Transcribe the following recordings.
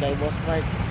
kay Boss Mark.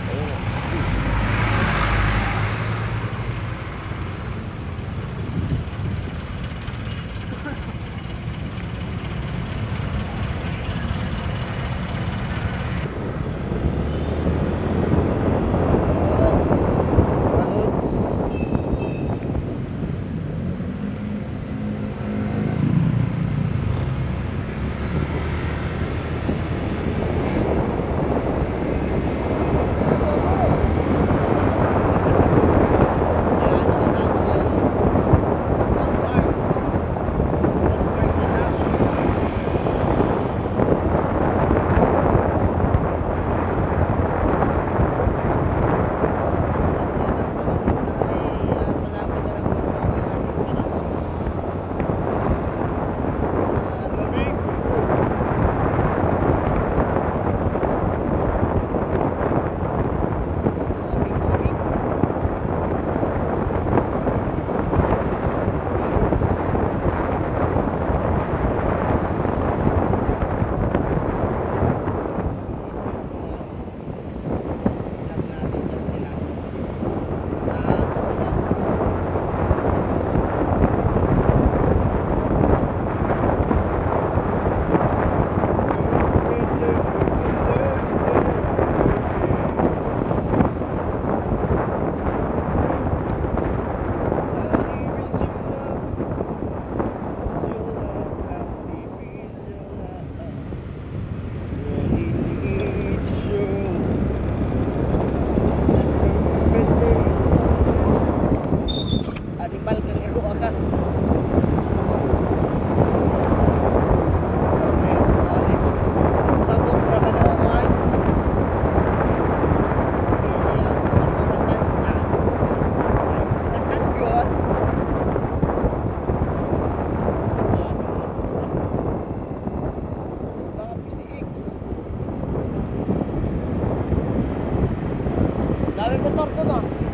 motorda da.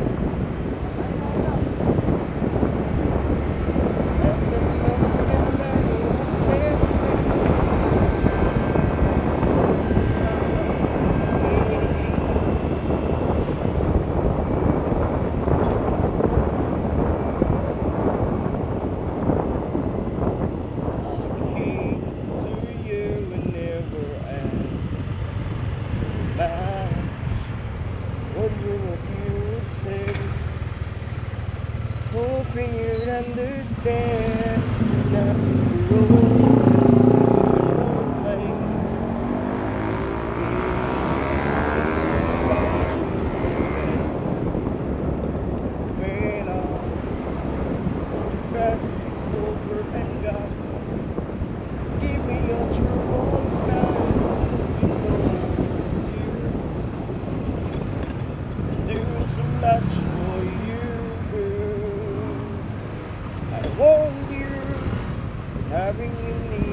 Having you near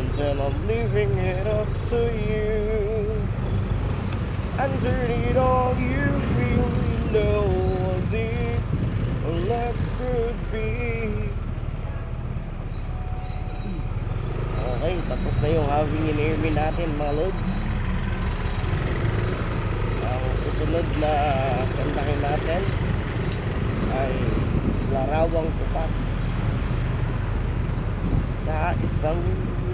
And then I'm leaving it up to you. Underneath all you feel, you know deep love could be. Okay, tapos na yung having in airme natin mga lods. Ang susunod na kantahin natin ay larawang bukas sa isang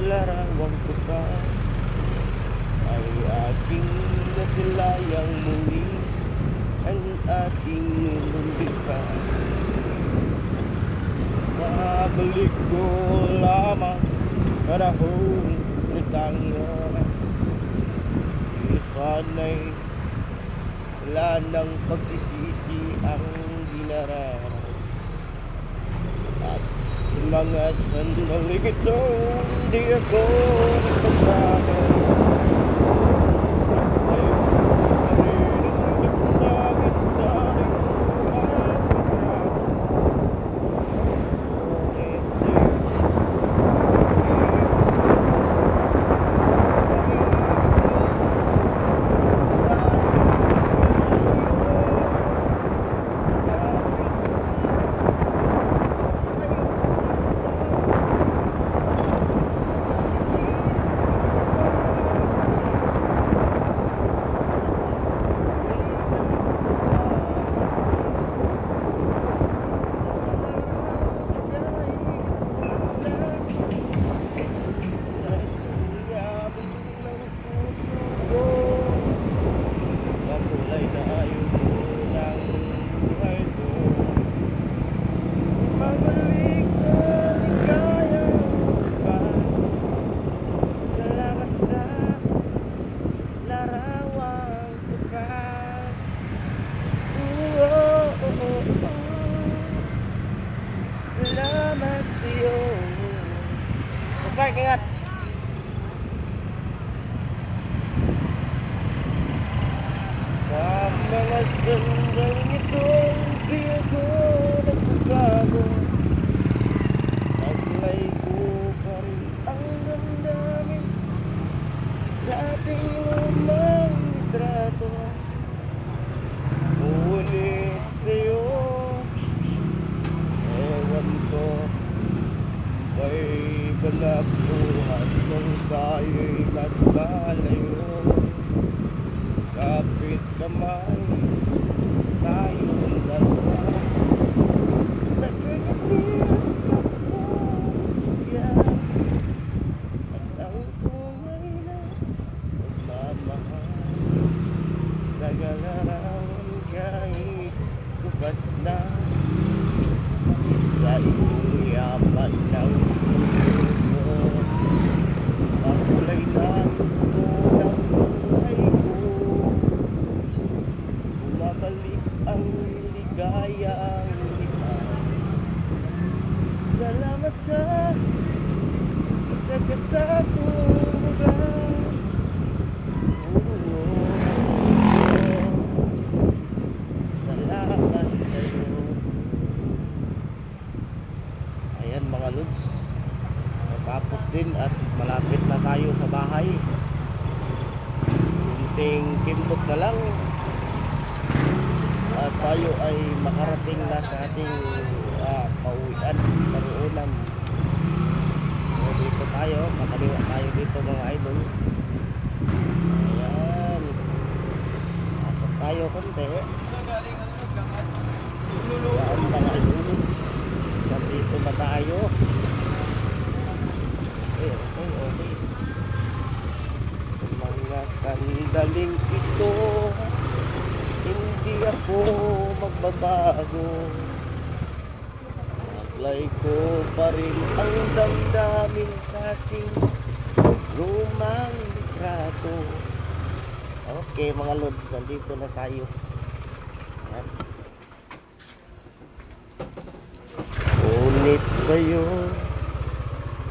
larawang bukas ay aking nasilayang muli ang ating lumipas. Mabalik ko lamang panahon nitang oras. Sana'y wala ng pagsisisi ang dinaranas At sa mga sandaling ito Hindi ako nagbabago Ayaw ko pa rin ang damdamin sa ating mga litrato Ngunit sa'yo sa yamin ng puso ko Makulay na ayoko ng buhay ko Mabalik sa ligayang bukas Salamat sa larawang bukas oh, oh, oh, oh. Salamat sa'yo Mark, ingat! Sa mga sandaling ito, di ako nagbabago Taglay ko pa rin ang damdamin Sa ating lumang litrato Ngunit sa'yo Ewan ko May balabuhan nung tayo'y nagkalayo Kapit kamay Tayong dalawa Nagkakatiyak kapag siya At ang tunay na pagmamahal Nagalarawan kahit bukas na Isa iyong yaman ng puso ko Makulay na ito ng buhay ko Bumabalik ang ligayang likas Salamat sa kasagkasakong bugas Salamat sa'yo Ayan mga lods. Natapos din at malapit na tayo sa bahay. Kunting kimbot na lang. At tayo ay makarating na sa ating uh, pauwian, paruunan tayo, makaliwa tayo dito mga idol Ayan Pasok tayo konti Ayan mga lods Nandito ba tayo? Okay, okay, okay. Sa mga sandaling ito, hindi ako magbabago. Taglay ko pa rin ang damdamin sa ating lumang litrato. Okay, mga lods, nandito na tayo. Ayan. Ngunit sa'yo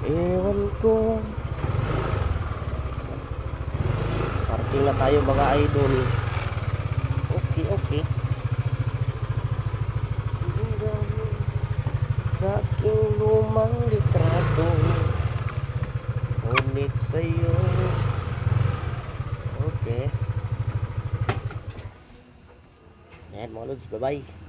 Ewan ko Parking na tayo mga idol Okay, okay sa aking lumang litrato. Ngunit sa'yo. Okay. Ayan mga lods, bye bye